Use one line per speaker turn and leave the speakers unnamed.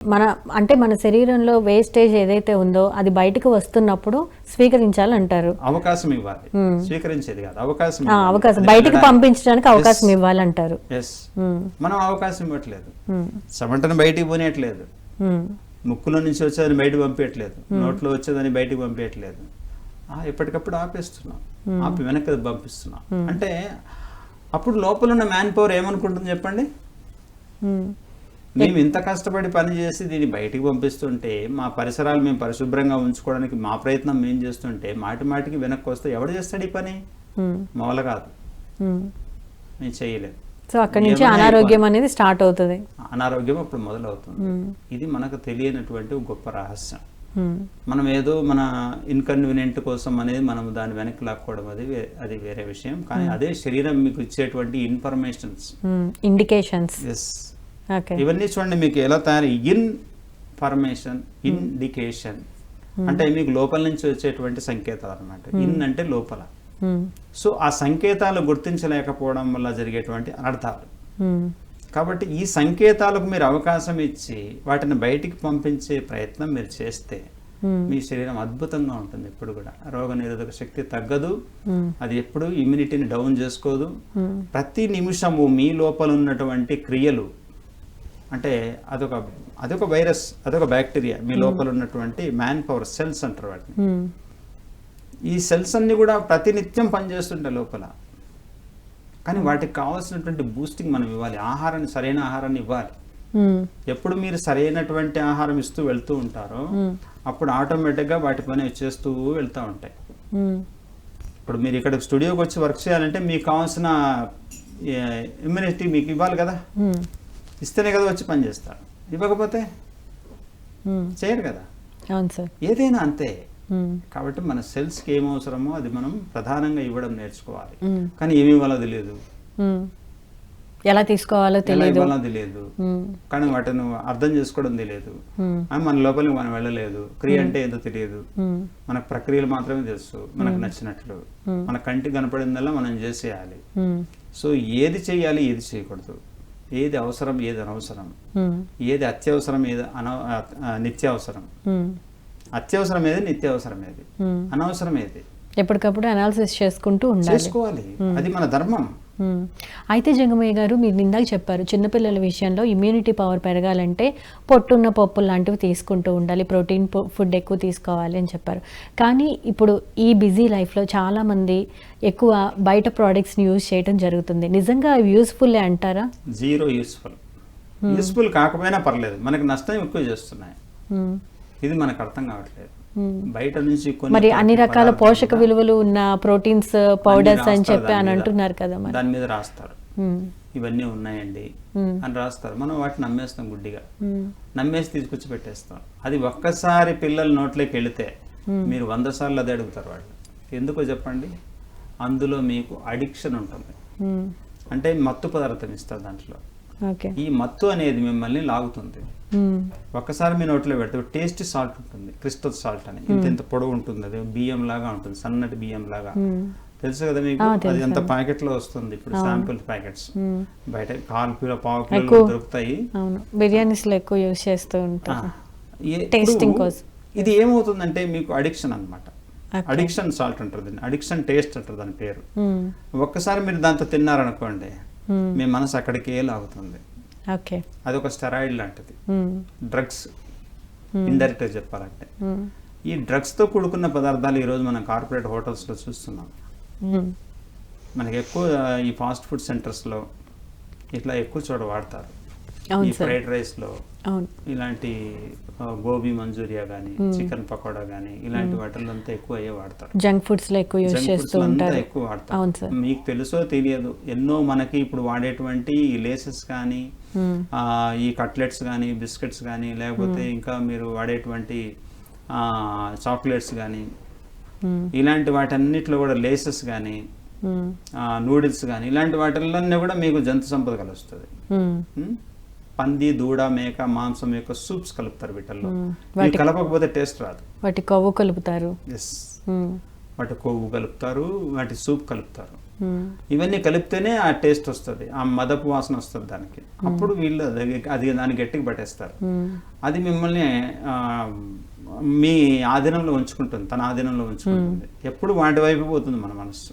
మన అంటే మన శరీరంలో వేస్టేజ్ ఏదైతే ఉందో అది బయటకు వస్తున్నప్పుడు స్వీకరించాలంటారు.
అవకాశం ఇవ్వాలి. స్వీకరించేది కాదు అవకాశం
అవకాశం. బయటకు పంపించడానికి అవకాశం ఇవ్వాలంటారు.
మనం అవకాశం ఇవ్వట్లేదు.
ఉమ్,
చెమటను బయటికి పోనీయట్లేదు. ముక్కులో నుంచి వచ్చేదని బయటకు పంపించట్లేదు నోట్లో వచ్చేదని బయటకు పంపించట్లేదు ఆ, ఎప్పటికప్పుడు ఆపేస్తున్నాం. ఆపి వెనక్కి పంపిస్తున్నాం. అంటే అప్పుడు లోపల ఉన్న మ్యాన్ పవర్ ఏమనుకుంటుంది చెప్పండి? మేము ఇంత కష్టపడి పని చేసి దీన్ని బయటికి పంపిస్తుంటే మా పరిసరాలు మేము పరిశుభ్రంగా ఉంచుకోవడానికి మా ప్రయత్నం మేము చేస్తుంటే మాటి మాటికి వెనక్కి వస్తే ఎవడు చేస్తాడు ఈ పని?
ఉమ్,
మా వల్ల కాదు. మేము చేయలేము
సో అక్కడి నుంచి అనారోగ్యం అనేది స్టార్ట్ అవుతుంది.
అనారోగ్యం అప్పుడు మొదలవుతుంది. ఇది మనకు తెలియనటువంటి గొప్ప రహస్యం. మనం ఏదో మన ఇన్కన్వీనియంట్ కోసం అనేది మనం దాన్ని వెనక్కి లాక్కోవడం అది అది వేరే విషయం. కానీ అదే శరీరం మీకు ఇచ్చేటువంటి ఇన్ఫర్మేషన్స్
ఇండికేషన్స్
ఎస్ ఇవన్నీ చూడండి మీకు ఎలా తయారు? ఇన్ఫర్మేషన్ ఇండికేషన్ అంటే మీకు లోపల నుంచి వచ్చేటువంటి సంకేతాలు అన్నమాట. ఇన్ అంటే లోపల. సో ఆ సంకేతాలు గుర్తించలేకపోవడం వల్ల జరిగేటువంటి అనర్థాలు. కాబట్టి ఈ సంకేతాలకు మీరు అవకాశం ఇచ్చి వాటిని బయటికి పంపించే ప్రయత్నం మీరు చేస్తే మీ శరీరం అద్భుతంగా ఉంటుంది ఎప్పుడు కూడా. రోగ నిరోధక శక్తి తగ్గదు. అది ఎప్పుడు ఇమ్యూనిటీని డౌన్ చేసుకోదు. ప్రతి నిమిషము మీ లోపల ఉన్నటువంటి క్రియలు అంటే అదొక అదొక వైరస్ అదొక బ్యాక్టీరియా మీ లోపల ఉన్నటువంటి మ్యాన్ పవర్ సెల్స్ అంటారు వాటిని.
ఉమ్,
ఈ సెల్స్ అన్ని కూడా ప్రతినిత్యం పనిచేస్తుంటాయి లోపల. కానీ వాటికి కావాల్సినటువంటి బూస్టింగ్ మనం ఇవ్వాలి. ఆహారాన్ని సరైన ఆహారాన్ని ఇవ్వాలి.
ఉమ్,
ఎప్పుడు మీరు సరైనటువంటి ఆహారం ఇస్తూ వెళ్తూ ఉంటారో అప్పుడు ఆటోమేటిక్గా వాటి పని వచ్చేస్తూ వెళ్తూ ఉంటాయి. ఇప్పుడు మీరు ఇక్కడ స్టూడియోకి వచ్చి వర్క్ చేయాలంటే మీకు కావాల్సిన ఇమ్యూనిటీ మీకు ఇవ్వాలి కదా? ఇస్తేనే కదా వచ్చి పని చేస్తారు. ఇవ్వకపోతే. చేయరు కదా.
అవును సార్.
ఏదైనా అంతే. కాబట్టి మన సెల్స్కి ఏం అవసరమో అది మనం ప్రధానంగా ఇవ్వడం నేర్చుకోవాలి. కానీ ఏమి ఇవ్వాలో తెలియదు.
ఎలా తీసుకోవాలో తెలియదు.
తెలియదు కానీ వాటిని అర్థం చేసుకోవడం తెలియదు. మన లోపలికి మనం వెళ్ళలేదు. క్రియ అంటే ఏదో తెలియదు. మనకు ప్రక్రియలు మాత్రమే తెలుసు. మనకు నచ్చినట్లు. మన కంటికి కనపడిందల్లా మనం చేసేయాలి. సో ఏది చేయాలి ఏది చేయకూడదు. ఏది అవసరం ఏది అనవసరం. ఏది అత్యవసరం ఏది అన నిత్యావసరం. అత్యవసరం ఏది నిత్యావసరం ఏది. అనవసరం ఏది?
ఎప్పటికప్పుడు అనాలిసిస్ చేసుకుంటూ
చేసుకోవాలి. అది మన ధర్మం.
అయితే జంగమయ్య గారు మీరు ఇందాక చెప్పారు చిన్నపిల్లల విషయంలో ఇమ్యూనిటీ పవర్ పెరగాలంటే పొట్టున్న పప్పులు లాంటివి తీసుకుంటూ ఉండాలి ప్రోటీన్ ఫుడ్ ఎక్కువ తీసుకోవాలి అని చెప్పారు. కానీ ఇప్పుడు ఈ బిజీ లైఫ్లో చాలామంది ఎక్కువ బయట ప్రోడక్ట్స్ని యూజ్ చేయడం జరుగుతుంది. నిజంగా అవి యూస్ఫుల్లే అంటారా?
జీరో యూస్ఫుల్ యూస్ఫుల్ కాకపోయినా పర్లేదు మనకి నష్టం ఎక్కువ చేస్తున్నాయి. ఇది మనకు అర్థం కావట్లేదు
మ్మ్.
బయట నుంచి కొన్ని
మరి అన్ని రకాల పోషక విలువలు ఉన్న ప్రోటీన్స్ పౌడర్స్ అని చెప్పి అని. అంటున్నారు కదా మరి
దాని మీద రాస్తారు
మ్మ్.
ఇవన్నీ ఉన్నాయండి
మ్మ్.
అని రాస్తారు మనం వాటిని నమ్మేస్తాం గుడ్డిగా
మ్మ్.
నమ్మేసి తీసుకొచ్చి పెట్టేస్తాం అది ఒక్కసారి పిల్లల నోట్లోకి వెళితే మీరు వంద సార్లు అదే అడుగుతారు వాళ్ళు ఎందుకో చెప్పండి అందులో మీకు అడిక్షన్ ఉంటుంది. అంటే మత్తు పదార్థం ఇస్తారు దాంట్లో ఈ మత్తు అనేది మిమ్మల్ని లాగుతుంది.
ఒక్కసారి
మీ నోట్లో పెడితే టేస్ట్ సాల్ట్ ఉంటుంది. క్రిస్టల్ సాల్ట్ అని. ఇంత ఇంత పొడవు ఉంటుంది అది. బియ్యం లాగా ఉంటుంది. సన్నటి బియ్యం లాగా. తెలుసు కదా మీకు? అది ఎంత ప్యాకెట్లో వస్తుంది ఇప్పుడు? Sample packets. బయట కాల్ కిలో పావు కిలో. దొరుకుతాయి.
అవును. బిర్యానీస్లో ఎక్కువ యూజ్ చేస్తూ ఉంటారు. కోసం.
ఇది ఏమవుతుందంటే మీకు అడిక్షన్ అన్నమాట.
Okay.
అడిక్షన్ సాల్ట్ దీన్ని. అడిక్షన్ టేస్ట్ అంటారు దాని పేరు. ఒక్కసారి మీరు దాంతో తిన్నారనుకోండి. మీ మనసు అక్కడికే లాగుతుంది
ఓకే
అది ఒక స్టెరాయిడ్ లాంటిది
మ్మ్.
Drugs
Hmm.
ఇండైరెక్ట్గా చెప్పాలంటే. ఈ డ్రగ్స్తో కూడుకున్న పదార్థాలు ఈరోజు మనం కార్పొరేట్ హోటల్స్లో చూస్తున్నాం
మ్మ్.
మనకి ఎక్కువ ఈ ఫాస్ట్ ఫుడ్ సెంటర్స్లో ఇట్లా ఎక్కువ చోట వాడతారు ఈ ఫ్రైడ్ రైస్లో ఇలాంటి గోబీ మంచూరియా కానీ చికెన్ పకోడా కానీ ఇలాంటి వాటిల్లో అంతా ఎక్కువ అయ్యే వాడతారు.
జంక్ ఫుడ్స్లో ఎక్కువ యూజ్ చేస్తూ ఉంటారు.
ఎక్కువ వాడతారు. మీకు తెలుసో తెలియదు ఎన్నో మనకి ఇప్పుడు వాడేటువంటి లేసెస్ కానీ ఈ కట్లెట్స్ కానీ బిస్కెట్స్ కానీ లేకపోతే ఇంకా మీరు వాడేటువంటి చాక్లెట్స్ కానీ. ఇలాంటి వాటన్నిటిలో కూడా లేసెస్ కానీ. నూడిల్స్ కానీ ఇలాంటి వాటిల్లోనే కూడా మీకు జంతు సంపద కలుస్తుంది? పంది దూడ మేక మాంసం యొక్క సూప్స్ కలుపుతారు వీటిల్లో. ఇవి కలపకపోతే టేస్ట్ రాదు.
వాటి కొవ్వు కలుపుతారు.
ఎస్. వాటి కొవ్వు కలుపుతారు వాటి సూప్ కలుపుతారు. ఇవన్నీ కలిపితేనే ఆ టేస్ట్ వస్తుంది ఆ మదపు వాసన వస్తుంది దానికి. అప్పుడు వీళ్ళు అది దాన్ని గట్టిగా పట్టేస్తారు. అది మిమ్మల్ని మీ ఆధీనంలో ఉంచుకుంటుంది తన ఆధీనంలో ఉంచుకుంటుంది. ఎప్పుడు వాటి వైపు పోతుంది మన మనస్సు.